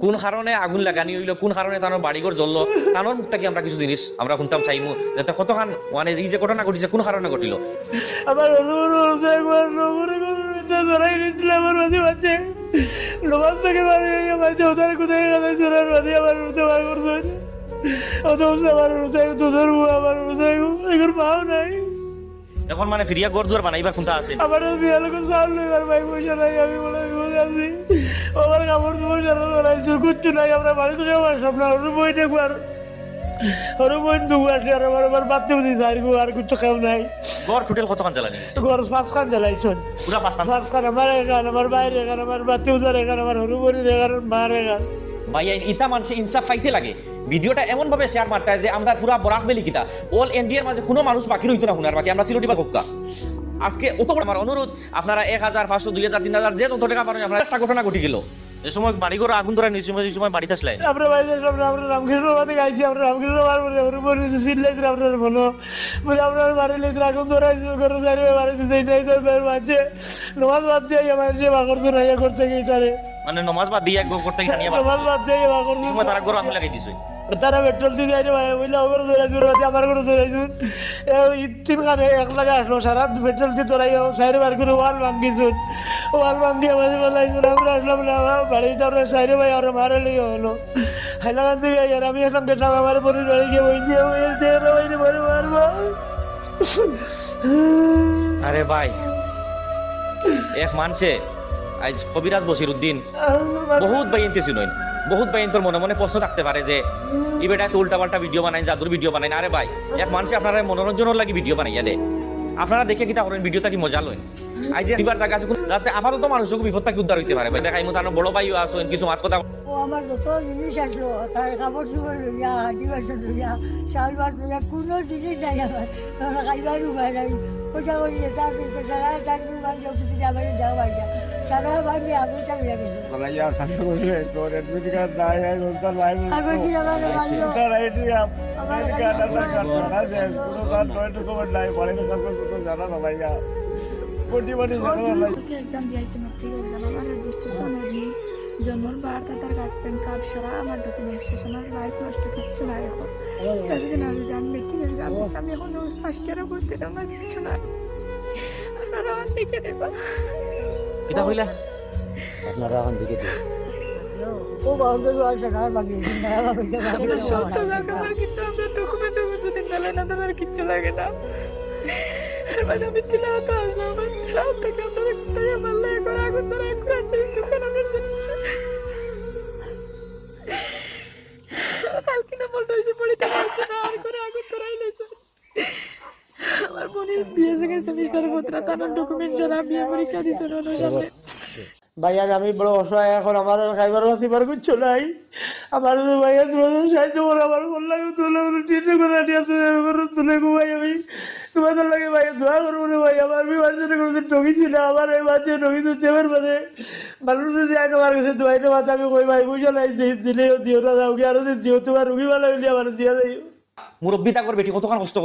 কোন কারণে আগুন লাগানি হইল কোন কারণে তার বাড়িঘর জ্বললো তার মুখটা কি আমরা কিছু জিনিস আমরা শুনতাম চাইমু যাতে কতখান মানে এই যে ঘটনা ঘটিছে কোন কারণে ঘটিল? আমার এখন মানে ফিরিয়া গড় বানাইবার কোনটা আছে? আমার বিয়ে লোক সামনে ভাই পয়সা নাই আমি বলে বিপদে আছি। আমার কাপড় তোমার জানা ধরাইছে কিচ্ছু নাই আমরা বাড়ি থেকে আমার স্বপ্ন ওর বই দেখব আর ওর দুগু আসে আর আমার আমার বাচ্চা বুঝি আর আর কিছু খাও নাই। গড় টোটাল কতখান জ্বালানি? ঘর পাঁচ খান জ্বালাইছেন পুরা পাঁচ খান পাঁচ খান আমার এখান আমার বাইরে এখান আমার বাতি উজার এখান আমার হরুবরির এখান মার এখান ভাই ইতা মানুষে ইনসাফ পাইতে লাগে। ভিডিওটা এমন ভাবে শেয়ার মারতে যে আমরা পুরা বরাক বেলি কিতা অল ইন্ডিয়ার মাঝে কোনো মানুষ বাকি রইতো না হুনার বাকি। আমরা সিলটি বা আজকে অত বড় আমার অনুরোধ আপনারা এক হাজার পাঁচশো দুই হাজার তিন হাজার যে যত টাকা পারেন আপনারা একটা ঘটনা ঘটি গেল। যে সময় বাড়ি ঘর আগুন ধরে নিয়ে সময় এই সময় বাড়িতে আসলেন আমরা আমরা রামকৃষ্ণ বাদে গাইছি আমরা রামকৃষ্ণ বার বলে সিট লাইছে আপনার বলো। বলে আপনার বাড়ি লাইছে আগুন ঘরে যাই নাই তো বাজে নমাজ বাদ দিয়ে আমার যে বাকর তো নাই করতে গিয়েছে মানে নমাজ বাদ দিয়ে একবার করতে গিয়ে নিয়ে নমাজ বাদ দিয়ে বাকর এই তারা ঘর আগুন লাগাই দিছে। তারা পেট্রোল দিয়ে যাই ভাই বললে ওগুলো ধরে দূর আছে আমার করে ধরেছুন তিন কানে এক লাগে আসলো সারা পেট্রোল দিয়ে ধরাই সাইরে বার করে ওয়াল ভাঙ্গিছুন ওয়াল ভাঙ্গিয়ে মাঝে বলাইছুন আমরা আসলাম না আমার বাড়ি যাওয়ার সাইরে ভাই আর মারে লেগে হলো। হাইলাকান থেকে আর আমি এখন গেলাম আমার পরে বাড়ি গিয়ে বইছি ভাই মারবো আরে ভাই এক মানছে আজ কবিরাজ বসির উদ্দিন বহুত বাইন তেছি নয় বহুত বাইন তোর মনে মনে প্রশ্ন থাকতে পারে যে এই বেটা তো উল্টা পাল্টা ভিডিও বানাই, জাদুর ভিডিও বানাই। আরে ভাই, এক মানুষে আপনারা মনোরঞ্জনের লাগি ভিডিও বানাইয়া দে আপনারা দেখে কিতা করেন ভিডিওটা কি মজা লয়? আই যে দিবার জায়গা আছে যাতে আমারও তো মানুষকে বিপদ থেকে উদ্ধার হইতে পারে। ভাই দেখাই মতো বড় ভাইও আসো কিছু মাত কথা আমার যত জিনিস আসলো তার কাপড় লইয়া লইয়া লইয়া কোনো জিনিস নাই আমার। খাইবার উপায় নাই। তার যাওয়া না জন্মর বারোটা তার প্যান কার্ড সারা আমার ডকুমেন্টস শেষ আমার লাইফ নষ্ট কিচ্ছু নাই এখন তার যদি না যে আমি মেট্রিক এক্সাম দিচ্ছি আমি এখন ফার্স্ট ইয়ারে ভর্তি দাম না কিছু না আপনারা আমার দেখে দেবা কিতা হইলা? ও বাবু আসে না বাকি আপনার সব লাগে আমার কিন্তু আপনার ডকুমেন্ট যদি মেলে না তাহলে কিচ্ছু লাগে না। আর মানে আমি তিলাওয়াতে আসলাম তিলাওয়াত থেকে আপনারা কোথায় আমার লাগে করে আগুন ধরে আগুন আছে। সেকেন্ড সেমিস্টারে তার ডকুমেন্ট ছাড়া বিয়ে পরীক্ষা দিছে না ওনার সামনে। ভাইয়া আমি বড় অসহায় এখন আমার খাইবার বাসিবার কিচ্ছু নাই। আমার তো ভাইয়া তোমাদের সাহায্য করে আমার তুলে টিটে করে তুলে গো ভাই আমি। তোমাদের লাগে ভাই দোয়া করব রে ভাই আমার বিমান জন্য কোনো ঠকিছি না আমার এই বাচ্চা ঠকি তো চেপের মানে। মানুষ যদি আইন আমার কাছে দোয়াইতে আমি কই ভাই বুঝা নাই যে দিলে দিও না যাও কি আরও দিও তোমার রুগী ভালো হইলে আমার দিয়া যাই মুরব্বী তাকর বেটি কতক্ষণ কষ্ট করি।